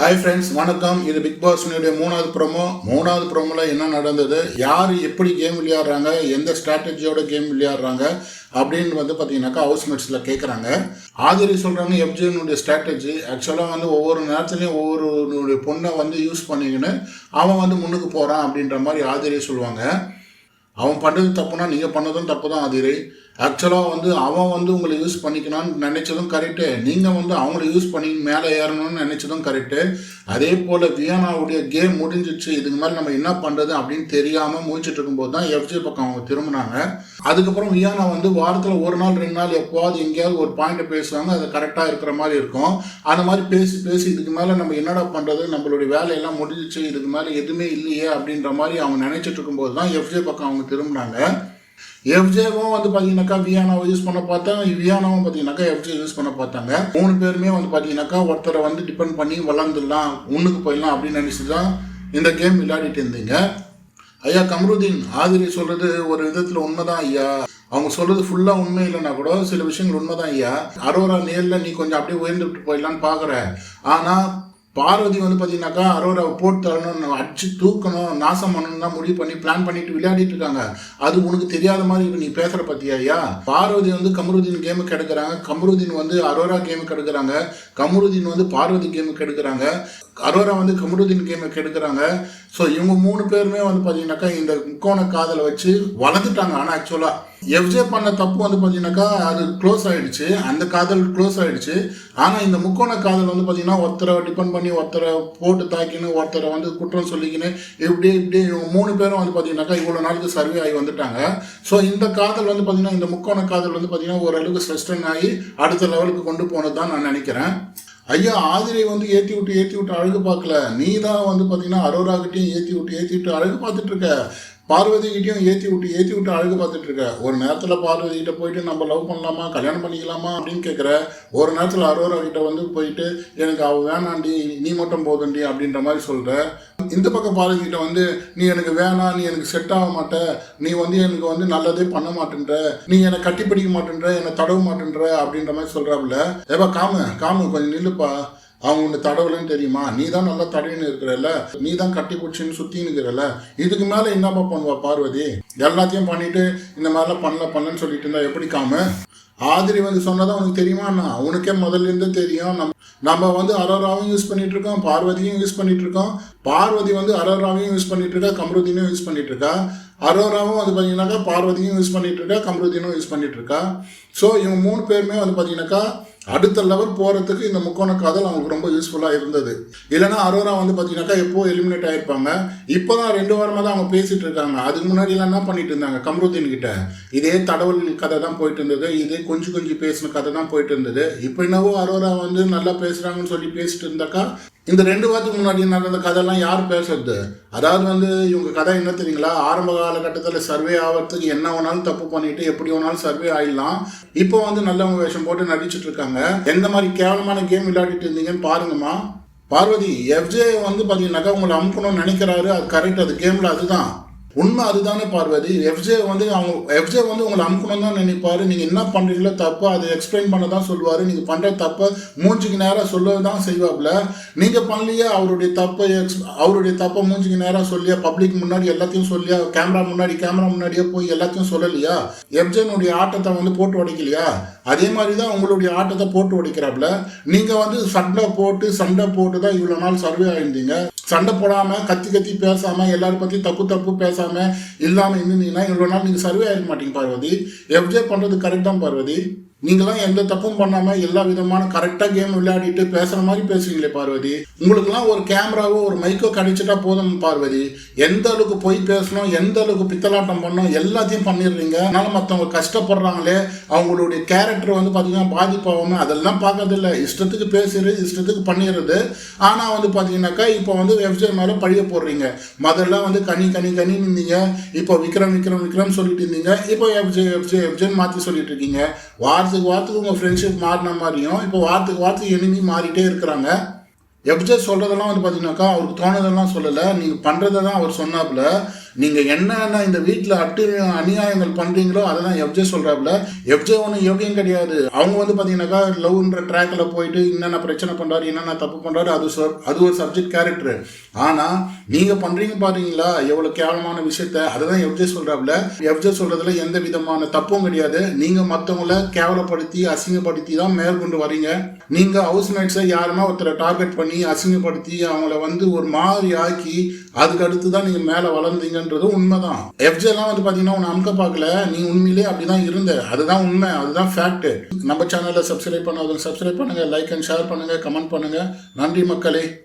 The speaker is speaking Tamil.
ஹாய் ஃப்ரெண்ட்ஸ் வணக்கம். இது பிக் பாஸ்னுடைய மூணாவது ப்ரோமோ மூணாவது ப்ரோமோவில் என்ன நடந்தது? யார் எப்படி கேம் விளையாடுறாங்க? எந்த ஸ்ட்ராட்டஜியோட கேம் விளையாடுறாங்க? அப்படின்னு வந்து பார்த்தீங்கன்னாக்கா ஹவுஸ் மேட்ஸில் கேட்குறாங்க ஆதிரி சொல்கிறாங்க எஃப்ஜினுடைய ஸ்ட்ராட்டஜி ஆக்சுவலாக வந்து ஒவ்வொரு நேரத்துலையும் ஒவ்வொரு பொண்ணை வந்து யூஸ் பண்ணிக்கின்னு அவன் வந்து முன்னுக்கு போகிறான் அப்படின்ற மாதிரி ஆதிரி சொல்லுவாங்க. அவன் பண்ணுறது தப்புனா நீங்கள் பண்ணதும் தப்பு தான் ஆதிரி. ஆக்சுவலாக வந்து அவன் வந்து உங்களை யூஸ் பண்ணிக்கணும்னு நினைச்சதும் கரெக்டு நீங்கள் வந்து அவங்கள யூஸ் பண்ணி மேலே ஏறணும்னு நினைச்சதும் கரெக்டு அதே போல் வியானாவுடைய கேம் முடிஞ்சிச்சு இதுக்கு மேலே நம்ம என்ன பண்ணுறது அப்படின்னு தெரியாமல் முடிச்சுட்டு இருக்கும்போது தான் எஃப்ஜி பக்கம் அவங்க திரும்பினாங்க. அதுக்கப்புறம் வியானா வந்து வாரத்தில் ஒரு நாள் ரெண்டு நாள் எப்போவாது எங்கேயாவது ஒரு பாயிண்ட்டை பேசுவாங்க அது கரெக்டாக இருக்கிற மாதிரி இருக்கும். அந்த மாதிரி பேசி பேசி இதுக்கு மேலே நம்ம என்னடா பண்ணுறது நம்மளுடைய வேலையெல்லாம் முடிஞ்சிச்சு இதுக்கு மேலே எதுவுமே இல்லையே அப்படின்ற மாதிரி அவங்க நினைச்சிட்டு இருக்கும்போது தான் எஃப்ஜே பக்கம் அவங்க திரும்பினாங்க. எஃப்ஜேவும் வந்து பார்த்தீங்கன்னாக்கா வியானாவை யூஸ் பண்ண பார்த்தாங்க. வியானாவும் பார்த்தீங்கன்னாக்கா எஃப்ஜே யூஸ் பண்ண பார்த்தாங்க. மூணு பேருமே வந்து பார்த்தீங்கன்னாக்கா ஒருத்தரை வந்து டிபெண்ட் பண்ணி வளர்ந்துடலாம் முன்னுக்கு போயிடலாம் அப்படின்னு நினச்சி தான் இந்த கேம் விளையாடிட்டு இருந்தீங்க. ஐயா கம்ருதீன் ஆதிரி சொல்கிறது ஒரு விதத்தில் உண்மைதான் ஐயா. அவங்க சொல்கிறது ஃபுல்லாக உண்மை இல்லைன்னா கூட சில விஷயங்கள் உண்மைதான் ஐயா. அரோரா நேரில் நீ கொஞ்சம் அப்படியே உயர்ந்துட்டு போயிடலான்னு பார்க்குற ஆனால் பார்வதி வந்து பார்த்தீங்கன்னாக்கா அரோராவை போட்டு தரணும் அடிச்சு தூக்கணும் நாசம் பண்ணணும் தான் முடிவு பண்ணி பிளான் பண்ணிட்டு விளையாடிட்டு இருக்காங்க. அது உனக்கு தெரியாத மாதிரி இப்போ நீ பேசுகிற பத்தியா ஐயா? பார்வதி வந்து கமருதீன் கேமு கெடுக்கிறாங்க. கமருதீன் வந்து அரோரா கேமு கெடுக்கிறாங்க. கமருதீன் வந்து பார்வதி கேமு கெடுக்கிறாங்க. அரோரா வந்து கமருதீன் கேமை கெடுக்கிறாங்க. ஸோ இவங்க மூணு பேருமே வந்து பார்த்தீங்கன்னாக்கா இந்த முக்கோண காதலை வச்சு வளர்ந்துட்டாங்க. ஆனால் ஆக்சுவலாக எஃப்ஜே பண்ண தப்பு வந்து பார்த்தீங்கன்னாக்கா அது க்ளோஸ் ஆகிடுச்சு அந்த காதல் க்ளோஸ் ஆகிடுச்சு ஆனால் இந்த முக்கோண காதல் வந்து பார்த்தீங்கன்னா ஒருத்தரை டிபெண்ட் பண்ணி ஒருத்தரை போட்டு தாக்கின்னு ஒருத்தரை வந்து குற்றம் சொல்லிக்கின்னு இப்படி இப்படி இவங்க மூணு பேரும் வந்து பார்த்தீங்கன்னாக்கா இவ்வளோ நாளுக்கு சர்வே ஆகி வந்துட்டாங்க. ஸோ இந்த காதல் வந்து பார்த்தீங்கன்னா இந்த முக்கோண காதல் வந்து பார்த்தீங்கன்னா ஓரளவுக்கு சஸ்டன் ஆகி அடுத்த லெவலுக்கு கொண்டு போனது தான் நான் நினைக்கிறேன். ஐயா ஆதிரை வந்து ஏற்றி விட்டு ஏற்றி விட்டு அழகு பார்க்கல. நீ தான் வந்து பார்த்தீங்கன்னா அரோராகிட்டையும் ஏற்றி விட்டு ஏற்றி விட்டு அழகு பார்த்துட்டு இருக்க. பார்வதிக்கிட்டையும் ஏற்றி விட்டு ஏற்றி விட்டு அழகு பார்த்துட்டு இருக்க. ஒரு நேரத்தில் பார்வதிக்கிட்ட போயிட்டு நம்ம லவ் பண்ணலாமா? கல்யாணம் பண்ணிக்கலாமா? அப்படின்னு கேட்குற ஒரு நேரத்தில் அரோரா கிட்ட வந்து போயிட்டு எனக்கு அவள் வேணாண்டி நீ மட்டும் போதுண்டி அப்படின்ற மாதிரி சொல்கிற இந்த பக்கம் பார்வதிக்கிட்ட வந்து நீ எனக்கு வேணாம் நீ எனக்கு செட் ஆக மாட்ட. நீ வந்து எனக்கு வந்து நல்லதே பண்ண மாட்டேன்ற. நீ என்னை கட்டி பிடிக்க மாட்டேன்ற என்னை தடவ மாட்டேன்ற அப்படின்ற மாதிரி சொல்கிறாப்புல ஏப்பா காமு காமு கொஞ்சம் நில்லுப்பா. அவங்க உன்னை தடவலன்னு தெரியுமா? நீ தான் நல்லா தடவின்னு இருக்கிறல்ல. நீ தான் கட்டி பிடிச்சின்னு சுற்றின்னு இருக்கிறல்ல. இதுக்கு மேலே என்னப்பா பண்ணுவா பார்வதி? எல்லாத்தையும் பண்ணிட்டு இந்த மாதிரிலாம் பண்ணல பண்ணலன்னு சொல்லிட்டு இருந்தா எப்படி காம? ஆதிரி வந்து சொன்னதான் உனக்கு தெரியுமாண்ணா? உனக்கே முதல்ல இருந்தே தெரியும். நம் நம்ம வந்து அரோராவையும் யூஸ் பண்ணிட்டு இருக்கோம் பார்வதியும் யூஸ் பண்ணிட்டு இருக்கோம். பார்வதி வந்து அரோராவையும் யூஸ் பண்ணிட்டு இருக்கா கம்ருதீனும் யூஸ் பண்ணிட்டு இருக்கா? அரோராவும் வந்து பார்த்தீங்கன்னாக்கா பார்வதியும் யூஸ் பண்ணிட்டு இருக்கா கம்ருதீனும் யூஸ் பண்ணிட்டு இருக்கா? ஸோ இவங்க மூணு பேருமே வந்து பார்த்தீங்கன்னாக்கா அடுத்த லெவல் போகிறதுக்கு இந்த முக்கோண காதல் அவங்களுக்கு ரொம்ப யூஸ்ஃபுல்லாக இருந்தது. இல்லைன்னா அரோரா வந்து பார்த்தீங்கன்னாக்கா எப்போ எலிமினேட் ஆகிருப்பாங்க இப்போ தான் ரெண்டு வாரமாக தான் அவங்க பேசிகிட்டு இருக்காங்க. அதுக்கு முன்னாடி எல்லாம் என்ன பண்ணிட்டு இருந்தாங்க? கம்ருதீன் கிட்ட. இதே தடவல் கதை தான் போயிட்டு இருந்தது. இதே கொஞ்சம் கொஞ்சம் பேசின கதை தான் போயிட்டு இருந்தது. இப்போ என்னவோ அரோரா வந்து நல்லா பேசுகிறாங்கன்னு சொல்லி பேசிட்டு இருந்தாக்கா இந்த ரெண்டு வாரத்துக்கு முன்னாடி நடந்த கதையெல்லாம் யார் பேசுறது? அதாவது வந்து இவங்க கதை என்ன தெரியுங்களா? ஆரம்ப காலகட்டத்தில் சர்வே ஆகிறதுக்கு என்ன வேணாலும் தப்பு பண்ணிட்டு எப்படி வேணாலும் சர்வே ஆயிடலாம். இப்போ வந்து நல்லவங்க வேஷம் போட்டு நடிச்சிட்டு இருக்காங்க. எந்த மாதிரி கேவலமான கேம் விளையாடிட்டு இருந்தீங்கன்னு பாருங்கம்மா. பார்வதி எஃப்ஜே வந்து பார்த்தீங்கன்னாக்கா உங்களை அமுக்கணும்னு நினைக்கிறாரு. அது கரெக்ட் அது கேமில் அதுதான். உண்மை அதுதானே பார்வதி. எஃப்ஜே வந்து அவங்க எஃப்ஜே வந்து உங்களை அனுப்பணும் தான் நினைப்பாரு. நீங்கள் என்ன பண்ணுறீங்களோ தப்பு அதை எக்ஸ்பிளைன் பண்ண தான் சொல்லுவார். நீங்கள் பண்ணுற தப்பை மூஞ்சிக்கு நேராக சொல்ல தான் செய்வாப்புல. நீங்கள் பண்ணலையே அவருடைய தப்பை எக்ஸ் அவருடைய தப்பை மூஞ்சிக்கு நேராக சொல்லியா? பப்ளிக் முன்னாடி எல்லாத்தையும் சொல்லியா? கேமரா முன்னாடி கேமரா முன்னாடியே போய் எல்லாத்தையும் சொல்லலையா? எஃப்ஜேனுடைய ஆட்டத்தை வந்து போட்டு உடைக்கலையா? அதே மாதிரி தான் உங்களுடைய ஆட்டத்தை போட்டு உடைக்கிறாப்புல. நீங்கள் வந்து சண்டை போட்டு சண்டை போட்டு தான் இவ்வளோ நாள் சர்வே ஆயிருந்தீங்க. சண்டை போடாமல் கத்தி கத்தி பேசாமல் எல்லாரும் பற்றி தப்பு தப்பு பேசாமல் இல்லாமல் இருந்தீங்கன்னா இவ்வளோ நாள் நீங்கள் சர்வே ஆகிட மாட்டீங்க பார்வதி. எஃப்ஜே பண்ணுறது கரெக்டாக பார்வதி. நீங்களாம் எந்த தப்பும் பண்ணாமல் எல்லா விதமான கரெக்டாக கேம் விளையாடிட்டு பேசுகிற மாதிரி பேசுவீங்களே பார்வதி. உங்களுக்குலாம் ஒரு கேமராவோ ஒரு மைக்கோ கிடைச்சிட்டா போதும் பார்வதி. எந்த அளவுக்கு போய் பேசணும் எந்த அளவுக்கு பித்தலாட்டம் பண்ணணும் எல்லாத்தையும் பண்ணிடுறீங்க. அதனால மற்றவங்க கஷ்டப்படுறாங்களே அவங்களுடைய கேரக்டர் வந்து பார்த்தீங்கன்னா பாதிப்பாகாமல் அதெல்லாம் பார்க்கறதில்ல. இஷ்டத்துக்கு பேசுறது இஷ்டத்துக்கு பண்ணிடுறது. ஆனால் வந்து பார்த்தீங்கன்னாக்கா இப்போ வந்து எஃப்ஜே மேலே பழிய போடுறீங்க. முதல்ல வந்து கனி கனி கனி இருந்தீங்க. இப்போ விக்ரம் விக்ரம் விக்ரம் சொல்லிட்டு இருந்தீங்க. இப்போ எஃப்ஜே எஃப்ஜே எஃப்ஜேன்னு மாற்றி சொல்லிட்டு இருக்கீங்க. வாரத்துக்கு வாரத்துக்கு உங்கள் ஃப்ரெண்ட்ஷிப் மாறின மாதிரியும் இப்போ வாரத்துக்கு வாரத்துக்கு எனிமி மாறிட்டே இருக்கிறாங்க. எஃப்ஜே சொல்கிறதெல்லாம் வந்து பார்த்தீங்கன்னாக்கா அவருக்கு தோணுதெல்லாம் சொல்லலை. நீங்கள் பண்ணுறதை தான் அவர் சொன்னாப்புல. நீங்கள் என்னென்ன இந்த வீட்டில் அட்டு அநியாயங்கள் பண்றீங்களோ அதெல்லாம் எஃப்ஜே சொல்கிறாப்புல எஃப்ஜே ஒன்றும் யோகியம் கிடையாது. அவங்க வந்து பார்த்தீங்கன்னாக்கா லவ்ன்ற ட்ராக்கில் போயிட்டு என்னென்ன பிரச்சனை பண்ணுறாரு என்னென்ன தப்பு பண்ணுறாரு அது சொ- அது ஒரு சப்ஜெக்ட் கேரக்டர் ஆனால் நீங்கள் பண்ணுறீங்க பார்த்தீங்களா எவ்வளோ கேவலமான விஷயத்த? அதுதான் எஃப்ஜே சொல்கிறாப்புல எஃப்ஜே சொல்கிறதுல எந்த விதமான தப்பும் கிடையாது. நீங்கள் மற்றவங்கள கேவலப்படுத்தி அசிங்கப்படுத்தி தான் மேற்கொண்டு வரீங்க. நீங்கள் ஹவுஸ் மேட்ஸை யாருன்னா ஒருத்தரை டார்கெட் பண்ணி அசிங்கப்படுத்தி அவங்கள வந்து ஒரு மாதிரி ஆக்கி அதுக்கு அடுத்து தான் நீங்கள் மேலே வளர்ந்தீங்கன்றது உண்மைதான். எஃப்ஜேலாம் வந்து பார்த்தீங்கன்னா உன்னை அமுக்க பார்க்கல. நீ உண்மையிலே அப்படிதான் இருந்த. அதுதான் உண்மை. அதுதான் ஃபேக்ட் நம்ம சேனலில் சப்ஸ்கிரைப் பண்ணாதவங்க சப்ஸ்கிரைப் பண்ணுங்கள் லைக் அண்ட் ஷேர் பண்ணுங்கள் கமெண்ட் பண்ணுங்க. நன்றி மக்களே.